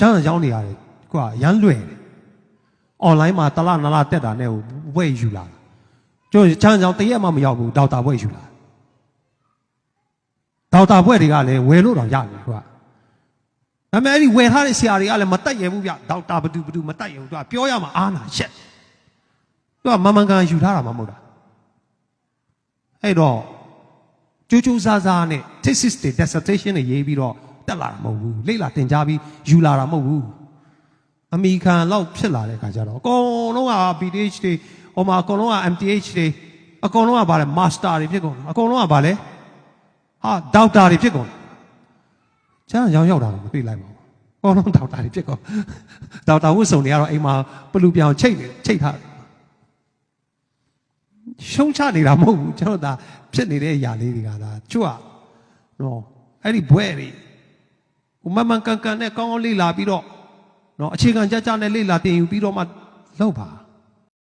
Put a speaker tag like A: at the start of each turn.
A: ကျန်းစာကြောင်းတွေရတယ်ကွာရမ်းလွယ်တယ်အွန်လိုင်းမှာတစ်လနှစ်လတက်တာနဲ့ဟိုဝယ်ယူလာတာကျွန်တော်ကျန်းစာကြောင်းတရက်မှမရောက်ဘူးဒေါက်တာဘွဲ့ယူလာဒေါက်တာဘွဲ့တွေကလည်းဝယ်လို့တော့ရတယ်ကွာဒါပေမဲ့အဲ့ဒီဝယ်ထားတဲ့ဆရာတွေကလည်းမတက်ရဘူးဗျဒေါက်တာဘသူဘသူမတက်ရဘူးသူကပြောရမှာအားနာရှက်သူကမန်မှန်ကန်ယူထားတာမှမဟုတ်တာအဲ့တော့ကျိုးကျိုးစားစားနဲ့ thesis တွေ dissertation တွေရေးပြီးတော့ တက်လာတာမဟုတ်ဘူးလေ့လာသင်ကြားပြီးယူလာတာမဟုတ်ဘူးအမေရိကန်လောက်ဖြစ်လာတဲ့ခါကျတော့အကုန်လုံးက PhD တွေဟိုမှာအကုန်လုံးက MTH တွေအကုန်လုံးကဗာလဲ master တွေဖြစ်ကုန်တယ်အကုန်လုံးကဗာလဲဟာဒေါက်တာတွေဖြစ်ကုန်တယ်ကျန်ရောင်းရောက်တာတော့မသိလိုက်ပါဘူးအကုန်လုံးဒေါက်တာတွေဖြစ်ကုန်ဒေါက်တာဝတ်စုံတွေကတော့အိမ်မှာပလူပြောင်ချိတ်နေချိတ်ထားတယ်ရှုံးချနေတာမဟုတ်ဘူးကျွန်တော်ဒါဖြစ်နေတဲ့အရာလေးတွေကဒါကျွတ်နော်အဲ့ဒီဘွဲတွေဟို မမန်ကန်ကန်နဲ့ကောင်းကောင်းလေ့လာပြီးတော့နော်အခြေခံကြကြနဲ့လေ့လာသင်ယူပြီးတော့မှလောက်ပါ